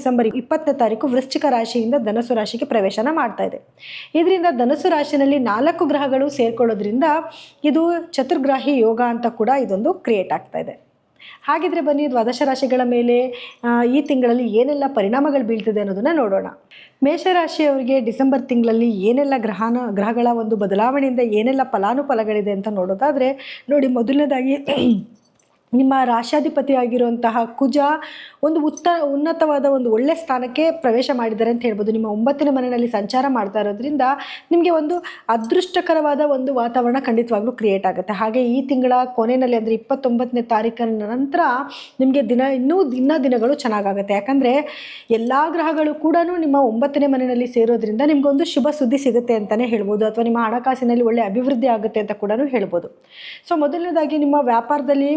December ಇಪ್ಪತ್ತನೇ ತಾರೀಕು ವೃಶ್ಚಿಕ ರಾಶಿಯಿಂದ ಧನಸು ರಾಶಿಗೆ ಪ್ರವೇಶನ ಮಾಡ್ತಾ ಇದೆ. ಇದರಿಂದ ಧನಸು ರಾಶಿನಲ್ಲಿ ನಾಲ್ಕು ಗ್ರಹಗಳು ಸೇರ್ಕೊಳ್ಳೋದ್ರಿಂದ ಇದು ಚತುರ್ಗ್ರಾಹಿ ಯೋಗ ಅಂತ ಕೂಡ ಇದೊಂದು ಕ್ರಿಯೇಟ್ ಆಗ್ತಾ ಇದೆ. ಹಾಗಿದ್ರೆ ಬನ್ನಿ ದ್ವಾದಶ ರಾಶಿಗಳ ಮೇಲೆ ಈ ತಿಂಗಳಲ್ಲಿ ಏನೆಲ್ಲ ಪರಿಣಾಮಗಳು ಬೀಳ್ತಿದೆ ಅನ್ನೋದನ್ನ ನೋಡೋಣ. ಮೇಷರಾಶಿಯವರಿಗೆ ಡಿಸೆಂಬರ್ ತಿಂಗಳಲ್ಲಿ ಏನೆಲ್ಲ ಗ್ರಹನ, ಗ್ರಹಗಳ ಒಂದು ಬದಲಾವಣೆಯಿಂದ ಏನೆಲ್ಲ ಫಲಾನುಫಲಗಳಿದೆ ಅಂತ ನೋಡೋದಾದರೆ, ನೋಡಿ ಮೊದಲನೇದಾಗಿ, ನಿಮ್ಮ ರಾಶಾಧಿಪತಿ ಆಗಿರುವಂತಹ ಕುಜ ಒಂದು ಉತ್ತ, ಉನ್ನತವಾದ ಒಂದು ಒಳ್ಳೆ ಸ್ಥಾನಕ್ಕೆ ಪ್ರವೇಶ ಮಾಡಿದ್ದಾರೆ ಅಂತ ಹೇಳ್ಬೋದು. ನಿಮ್ಮ ಒಂಬತ್ತನೇ ಮನೆಯಲ್ಲಿ ಸಂಚಾರ ಮಾಡ್ತಾ ಇರೋದ್ರಿಂದ ನಿಮಗೆ ಒಂದು ಅದೃಷ್ಟಕರವಾದ ಒಂದು ವಾತಾವರಣ ಖಂಡಿತವಾಗ್ಲೂ ಕ್ರಿಯೇಟ್ ಆಗುತ್ತೆ. ಹಾಗೆ ಈ ತಿಂಗಳ ಕೊನೆಯಲ್ಲಿ ಅಂದರೆ ಇಪ್ಪತ್ತೊಂಬತ್ತನೇ ತಾರೀಕಿನ ನಂತರ ನಿಮಗೆ ದಿನ, ಇನ್ನೂ ದಿನ ದಿನಗಳು ಚೆನ್ನಾಗಾಗುತ್ತೆ. ಯಾಕಂದರೆ ಎಲ್ಲ ಗ್ರಹಗಳು ಕೂಡ ನಿಮ್ಮ ಒಂಬತ್ತನೇ ಮನೆಯಲ್ಲಿ ಸೇರೋದ್ರಿಂದ ನಿಮಗೊಂದು ಶುಭ ಸುದ್ದಿ ಸಿಗುತ್ತೆ ಅಂತಲೇ ಹೇಳ್ಬೋದು. ಅಥವಾ ನಿಮ್ಮ ಹಣಕಾಸಿನಲ್ಲಿ ಒಳ್ಳೆ ಅಭಿವೃದ್ಧಿ ಆಗುತ್ತೆ ಅಂತ ಕೂಡ ಹೇಳ್ಬೋದು. ಸೊ ಮೊದಲನೇದಾಗಿ ನಿಮ್ಮ ವ್ಯಾಪಾರದಲ್ಲಿ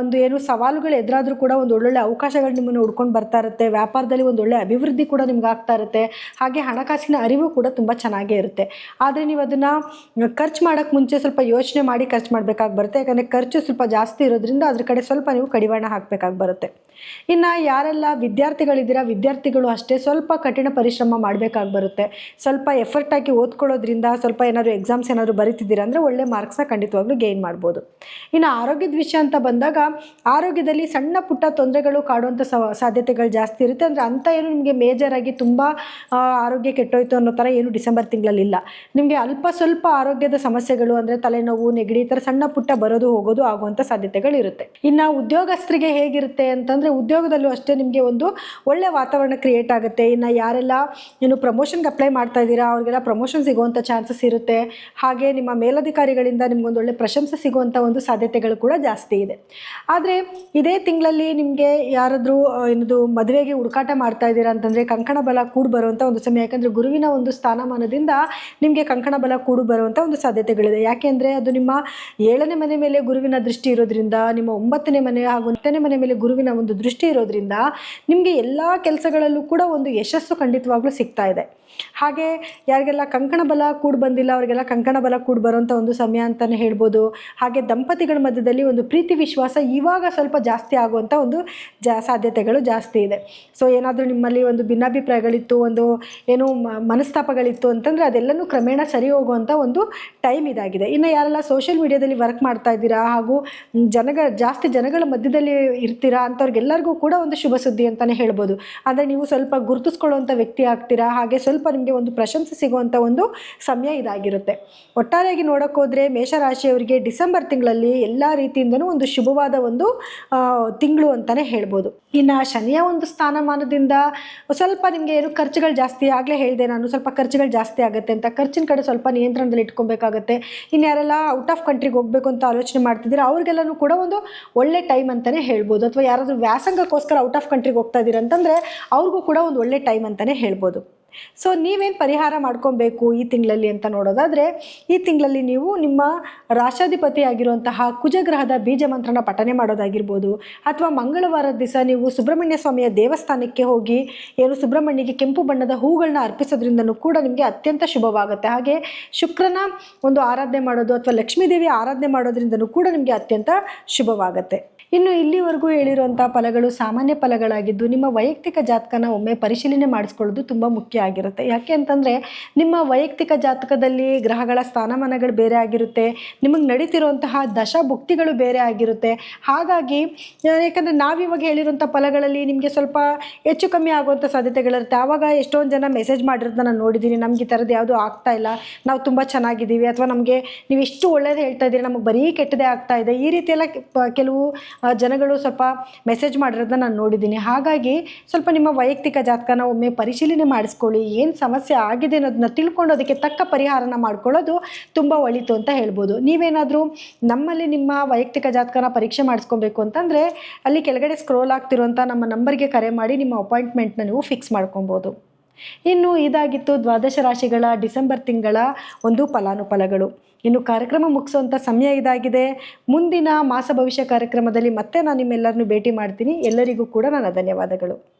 ಒಂದು ಏನು ಸವಾಲುಗಳು ಎದುರಾದರೂ ಕೂಡ ಒಂದು ಒಳ್ಳೊಳ್ಳೆ ಅವಕಾಶಗಳು ನಿಮ್ಮನ್ನು ಹುಡ್ಕೊಂಡು ಬರ್ತಾ ಇರುತ್ತೆ. ವ್ಯಾಪಾರದಲ್ಲಿ ಒಂದು ಒಳ್ಳೆ ಅಭಿವೃದ್ಧಿ ಕೂಡ ನಿಮ್ಗೆ ಆಗ್ತಾ ಇರುತ್ತೆ. ಹಾಗೆ ಹಣಕಾಸಿನ ಅರಿವು ಕೂಡ ತುಂಬ ಚೆನ್ನಾಗೇ ಇರುತ್ತೆ. ಆದರೆ ನೀವು ಅದನ್ನು ಖರ್ಚು ಮಾಡೋಕ್ಕೆ ಮುಂಚೆ ಸ್ವಲ್ಪ ಯೋಚನೆ ಮಾಡಿ ಖರ್ಚು ಮಾಡಬೇಕಾಗಿ ಬರುತ್ತೆ. ಯಾಕಂದರೆ ಖರ್ಚು ಸ್ವಲ್ಪ ಜಾಸ್ತಿ ಇರೋದ್ರಿಂದ ಅದ್ರ ಕಡೆ ಸ್ವಲ್ಪ ನೀವು ಕಡಿವಾಣ ಹಾಕಬೇಕಾಗಿ ಬರುತ್ತೆ. ಇನ್ನು ಯಾರೆಲ್ಲ ವಿದ್ಯಾರ್ಥಿಗಳಿದ್ದೀರಾ, ವಿದ್ಯಾರ್ಥಿಗಳು ಅಷ್ಟೇ ಸ್ವಲ್ಪ ಕಠಿಣ ಪರಿಶ್ರಮ ಮಾಡಬೇಕಾಗಿ ಬರುತ್ತೆ. ಸ್ವಲ್ಪ ಎಫರ್ಟ್ ಹಾಕಿ ಓದ್ಕೊಳ್ಳೋದ್ರಿಂದ ಸ್ವಲ್ಪ ಏನಾದರೂ ಎಕ್ಸಾಮ್ಸ್ ಏನಾದರೂ ಬರೀತಿದ್ದೀರಾ ಅಂದರೆ ಒಳ್ಳೆ ಮಾರ್ಕ್ಸ್ನ ಖಂಡಿತವಾಗ್ಲೂ ಗೇನ್ ಮಾಡ್ಬೋದು. ಇನ್ನು ಆರೋಗ್ಯದ ವಿಷಯ ಅಂತ ಬಂದಾಗ ಆರೋಗ್ಯದಲ್ಲಿ ಸಣ್ಣ ಪುಟ್ಟ ತೊಂದರೆಗಳು ಕಾಡುವಂಥ ಸ ಸಾಧ್ಯತೆಗಳು ಜಾಸ್ತಿ ಇರುತ್ತೆ. ಅಂದರೆ ಅಂಥ ಏನು ನಿಮಗೆ ಮೇಜರಾಗಿ ತುಂಬ ಆರೋಗ್ಯ ಕೆಟ್ಟೋಯ್ತು ಅನ್ನೋ ಥರ ಏನು ಡಿಸೆಂಬರ್ ತಿಂಗಳಲ್ಲಿ ಇಲ್ಲ. ನಿಮಗೆ ಅಲ್ಪ ಸ್ವಲ್ಪ ಆರೋಗ್ಯದ ಸಮಸ್ಯೆಗಳು ಅಂದರೆ ತಲೆನೋವು, ನೆಗಡಿ ಈ ಥರ ಸಣ್ಣ ಪುಟ್ಟ ಬರೋದು ಹೋಗೋದು ಆಗುವಂಥ ಸಾಧ್ಯತೆಗಳು ಇರುತ್ತೆ. ಇನ್ನು ಉದ್ಯೋಗಸ್ಥರಿಗೆ ಹೇಗಿರುತ್ತೆ ಅಂತಂದರೆ ಉದ್ಯೋಗದಲ್ಲೂ ಅಷ್ಟೇ ನಿಮಗೆ ಒಂದು ಒಳ್ಳೆ ವಾತಾವರಣ ಕ್ರಿಯೇಟ್ ಆಗುತ್ತೆ. ಇನ್ನು ಯಾರೆಲ್ಲ ಏನು ಪ್ರಮೋಷನ್ಗೆ ಅಪ್ಲೈ ಮಾಡ್ತಾ ಇದ್ದೀರಾ, ಅವ್ರಿಗೆಲ್ಲ ಪ್ರಮೋಷನ್ ಸಿಗುವಂಥ ಚಾನ್ಸಸ್ ಇರುತ್ತೆ. ಹಾಗೆ ನಿಮ್ಮ ಮೇಲಧಿಕಾರಿಗಳಿಂದ ನಿಮ್ಗೊಂದು ಒಳ್ಳೆ ಪ್ರಶಂಸೆ ಸಿಗುವಂಥ ಒಂದು ಸಾಧ್ಯತೆಗಳು ಕೂಡ ಜಾಸ್ತಿ ಇದೆ. ಆದರೆ ಇದೇ ತಿಂಗಳಲ್ಲಿ ನಿಮಗೆ ಯಾರಾದರೂ ಏನದು ಮದುವೆಗೆ ಹುಡುಕಾಟ ಮಾಡ್ತಾ ಇದ್ದೀರಾ ಅಂತಂದರೆ ಕಂಕಣ ಬಲ ಕೂಡ ಬರುವಂಥ ಒಂದು ಸಮಯ. ಯಾಕಂದರೆ ಗುರುವಿನ ಒಂದು ಸ್ಥಾನಮಾನದಿಂದ ನಿಮಗೆ ಕಂಕಣ ಬಲ ಕೂಡು ಬರುವಂಥ ಒಂದು ಸಾಧ್ಯತೆಗಳಿದೆ. ಯಾಕೆಂದರೆ ಅದು ನಿಮ್ಮ ಏಳನೇ ಮನೆ ಮೇಲೆ ಗುರುವಿನ ದೃಷ್ಟಿ ಇರೋದ್ರಿಂದ, ನಿಮ್ಮ ಒಂಬತ್ತನೇ ಮನೆ ಹಾಗೂ ಹತ್ತನೇ ಮನೆ ಮೇಲೆ ಗುರುವಿನ ಒಂದು ದೃಷ್ಟಿ ಇರೋದ್ರಿಂದ ನಿಮಗೆ ಎಲ್ಲ ಕೆಲಸಗಳಲ್ಲೂ ಕೂಡ ಒಂದು ಯಶಸ್ಸು ಖಂಡಿತವಾಗ್ಲೂ ಸಿಗ್ತಾ ಇದೆ. ಹಾಗೆ ಯಾರಿಗೆಲ್ಲ ಕಂಕಣ ಬಲ ಕೂಡ ಬಂದಿಲ್ಲ, ಅವರಿಗೆಲ್ಲ ಕಂಕಣ ಬಲ ಕೂಡ ಬರುವಂಥ ಒಂದು ಸಮಯ ಅಂತಲೇ ಹೇಳ್ಬೋದು. ಹಾಗೆ ದಂಪತಿಗಳ ಮಧ್ಯದಲ್ಲಿ ಒಂದು ಪ್ರೀತಿ ವಿಶ್ವಾಸ ಇವಾಗ ಸ್ವಲ್ಪ ಜಾಸ್ತಿ ಆಗುವಂಥ ಒಂದು ಜಾ ಸಾಧ್ಯತೆಗಳು ಜಾಸ್ತಿ ಇದೆ. ಸೊ ಏನಾದರೂ ನಿಮ್ಮಲ್ಲಿ ಒಂದು ಭಿನ್ನಾಭಿಪ್ರಾಯಗಳಿತ್ತು, ಒಂದು ಏನು ಮನಸ್ತಾಪಗಳಿತ್ತು ಅಂತಂದರೆ ಅದೆಲ್ಲನೂ ಕ್ರಮೇಣ ಸರಿ ಹೋಗುವಂಥ ಒಂದು ಟೈಮ್ ಇದಾಗಿದೆ. ಇನ್ನು ಯಾರೆಲ್ಲ ಸೋಷಿಯಲ್ ಮೀಡಿಯಾದಲ್ಲಿ ವರ್ಕ್ ಮಾಡ್ತಾ ಇದ್ದೀರಾ ಹಾಗೂ ಜನಗಳ ಜಾಸ್ತಿ ಜನಗಳ ಮಧ್ಯದಲ್ಲಿ ಇರ್ತೀರಾ ಅಂಥವ್ರಿಗೆಲ್ಲರಿಗೂ ಕೂಡ ಒಂದು ಶುಭ ಸುದ್ದಿ ಅಂತಲೇ ಹೇಳ್ಬೋದು. ಅಂದರೆ ನೀವು ಸ್ವಲ್ಪ ಗುರುತಿಸ್ಕೊಳ್ಳುವಂಥ ವ್ಯಕ್ತಿ ಆಗ್ತೀರಾ? ಹಾಗೆ ಸ್ವಲ್ಪ ನಿಮಗೆ ಒಂದು ಪ್ರಶಂಸೆ ಸಿಗುವಂಥ ಒಂದು ಸಮಯ ಇದಾಗಿರುತ್ತೆ. ಒಟ್ಟಾರೆಯಾಗಿ ನೋಡೋಕ್ಕೋದ್ರೆ ಮೇಷರಾಶಿಯವರಿಗೆ ಡಿಸೆಂಬರ್ ತಿಂಗಳಲ್ಲಿ ಎಲ್ಲ ರೀತಿಯಿಂದನೂ ಒಂದು ಶುಭವಾದ ಒಂದು ತಿಂಗಳು ಅಂತಲೇ ಹೇಳ್ಬೋದು. ಇನ್ನು ಶನಿಯ ಒಂದು ಸ್ಥಾನಮಾನದಿಂದ ಸ್ವಲ್ಪ ನಿಮಗೆ ಏನು ಖರ್ಚುಗಳು ಜಾಸ್ತಿ ಆಗಲೇ ಹೇಳಿದೆ ನಾನು, ಸ್ವಲ್ಪ ಖರ್ಚುಗಳು ಜಾಸ್ತಿ ಆಗುತ್ತೆ ಅಂತ. ಖರ್ಚಿನ ಕಡೆ ಸ್ವಲ್ಪ ನಿಯಂತ್ರಣದಲ್ಲಿ ಇಟ್ಕೊಬೇಕಾಗತ್ತೆ. ಇನ್ನು ಯಾರೆಲ್ಲ ಔಟ್ ಆಫ್ ಕಂಟ್ರಿಗೆ ಹೋಗಬೇಕು ಅಂತ ಆಲೋಚನೆ ಮಾಡ್ತಿದ್ದೀರಾ, ಅವ್ರಿಗೆಲ್ಲನೂ ಕೂಡ ಒಂದು ಒಳ್ಳೆ ಟೈಮ್ ಅಂತಲೇ ಹೇಳ್ಬೋದು. ಅಥವಾ ಯಾರಾದರೂ ವ್ಯಾಸಂಗಕ್ಕೋಸ್ಕರ ಔಟ್ ಆಫ್ ಕಂಟ್ರಿಗೆ ಹೋಗ್ತಾ ಇದ್ದೀರಾ ಅಂತಂದರೆ ಅವ್ರಿಗೂ ಕೂಡ ಒಂದು ಒಳ್ಳೆ ಟೈಮ್ ಅಂತಲೇ ಹೇಳ್ಬೋದು. ಸೊ ನೀವೇನು ಪರಿಹಾರ ಮಾಡ್ಕೊಬೇಕು ಈ ತಿಂಗಳಲ್ಲಿ ಅಂತ ನೋಡೋದಾದರೆ, ಈ ತಿಂಗಳಲ್ಲಿ ನೀವು ನಿಮ್ಮ ರಾಶಾಧಿಪತಿ ಆಗಿರುವಂತಹ ಕುಜಗ್ರಹದ ಬೀಜ ಮಂತ್ರನ ಪಠನೆ ಮಾಡೋದಾಗಿರ್ಬೋದು, ಅಥವಾ ಮಂಗಳವಾರದ ದಿವಸ ನೀವು ಸುಬ್ರಹ್ಮಣ್ಯ ಸ್ವಾಮಿಯ ದೇವಸ್ಥಾನಕ್ಕೆ ಹೋಗಿ ಏನು ಸುಬ್ರಹ್ಮಣ್ಯಗೆ ಕೆಂಪು ಬಣ್ಣದ ಹೂಗಳನ್ನ ಅರ್ಪಿಸೋದ್ರಿಂದನೂ ಕೂಡ ನಿಮಗೆ ಅತ್ಯಂತ ಶುಭವಾಗುತ್ತೆ. ಹಾಗೆ ಶುಕ್ರನ ಒಂದು ಆರಾಧನೆ ಮಾಡೋದು ಅಥವಾ ಲಕ್ಷ್ಮೀದೇವಿ ಆರಾಧನೆ ಮಾಡೋದ್ರಿಂದನೂ ಕೂಡ ನಿಮಗೆ ಅತ್ಯಂತ ಶುಭವಾಗುತ್ತೆ. ಇನ್ನು ಇಲ್ಲಿವರೆಗೂ ಹೇಳಿರುವಂಥ ಫಲಗಳು ಸಾಮಾನ್ಯ ಫಲಗಳಾಗಿದ್ದು ನಿಮ್ಮ ವೈಯಕ್ತಿಕ ಜಾತಕನ ಒಮ್ಮೆ ಪರಿಶೀಲನೆ ಮಾಡಿಸ್ಕೊಳ್ಳೋದು ತುಂಬ ಮುಖ್ಯ ಆಗಿರುತ್ತೆ. ಯಾಕೆ ಅಂತಂದರೆ ನಿಮ್ಮ ವೈಯಕ್ತಿಕ ಜಾತಕದಲ್ಲಿ ಗ್ರಹಗಳ ಸ್ಥಾನಮಾನಗಳು ಬೇರೆ ಆಗಿರುತ್ತೆ, ನಿಮಗೆ ನಡೀತಿರುವಂತಹ ದಶಭುಕ್ತಿಗಳು ಬೇರೆ ಆಗಿರುತ್ತೆ. ಹಾಗಾಗಿ ಯಾಕಂದ್ರೆ ನಾವಿವಾಗ ಹೇಳಿರುವಂಥ ಫಲಗಳಲ್ಲಿ ನಿಮಗೆ ಸ್ವಲ್ಪ ಹೆಚ್ಚು ಕಮ್ಮಿ ಆಗುವಂಥ ಸಾಧ್ಯತೆಗಳಿರುತ್ತೆ. ಆವಾಗ ಎಷ್ಟೊಂದು ಜನ ಮೆಸೇಜ್ ಮಾಡಿರೋದನ್ನ ನಾನು ನೋಡಿದ್ದೀನಿ ನಮ್ಗೆ ಈ ಥರದ್ದು ಯಾವುದೂ ಆಗ್ತಾ ಇಲ್ಲ, ನಾವು ತುಂಬ ಚೆನ್ನಾಗಿದ್ದೀವಿ, ಅಥವಾ ನಮಗೆ ನೀವು ಎಷ್ಟು ಒಳ್ಳೇದು ಹೇಳ್ತಾ ಇದ್ದೀರಿ, ನಮಗೆ ಬರೀ ಕೆಟ್ಟದೇ ಆಗ್ತಾ ಇದೆ. ಈ ರೀತಿ ಎಲ್ಲ ಕೆ- ಪ- ಕೆಲವು ಜನಗಳು ಸ್ವಲ್ಪ ಮೆಸೇಜ್ ಮಾಡಿರೋದನ್ನ ನಾನು ನೋಡಿದ್ದೀನಿ. ಹಾಗಾಗಿ ಸ್ವಲ್ಪ ನಿಮ್ಮ ವೈಯಕ್ತಿಕ ಜಾತಕನ ಒಮ್ಮೆ ಪರಿಶೀಲನೆ ಮಾಡಿಸ್ಕೊಳ್ಳಿ. ಏನು ಸಮಸ್ಯೆ ಆಗಿದೆ ಅನ್ನೋದನ್ನ ತಿಳ್ಕೊಂಡು ಅದಕ್ಕೆ ತಕ್ಕ ಪರಿಹಾರನ ಮಾಡ್ಕೊಳ್ಳೋದು ತುಂಬ ಒಳಿತು ಅಂತ ಹೇಳ್ಬೋದು. ನೀವೇನಾದರೂ ನಮ್ಮಲ್ಲಿ ನಿಮ್ಮ ವೈಯಕ್ತಿಕ ಜಾತಕನ ಪರೀಕ್ಷೆ ಮಾಡಿಸ್ಕೊಬೇಕು ಅಂತಂದರೆ ಅಲ್ಲಿ ಕೆಳಗಡೆ ಸ್ಕ್ರೋಲ್ ಆಗ್ತಿರುವಂಥ ನಮ್ಮ ನಂಬರ್ಗೆ ಕರೆ ಮಾಡಿ ನಿಮ್ಮ ಅಪಾಯಿಂಟ್ಮೆಂಟ್ನ ನೀವು ಫಿಕ್ಸ್ ಮಾಡ್ಕೊಬೋದು. ಇನ್ನು ಇದಾಗಿತ್ತು ದ್ವಾದಶ ರಾಶಿಗಳ ಡಿಸೆಂಬರ್ ತಿಂಗಳ ಒಂದು ಫಲಾನುಫಲಗಳು. ಇನ್ನು ಕಾರ್ಯಕ್ರಮ ಮುಗಿಸುವಂಥ ಸಮಯ ಇದಾಗಿದೆ. ಮುಂದಿನ ಮಾಸ ಭವಿಷ್ಯ ಕಾರ್ಯಕ್ರಮದಲ್ಲಿ ಮತ್ತೆ ನಾನು ನಿಮ್ಮೆಲ್ಲರನ್ನು ಭೇಟಿ ಮಾಡ್ತೀನಿ. ಎಲ್ಲರಿಗೂ ಕೂಡ ನನ್ನ ಧನ್ಯವಾದಗಳು.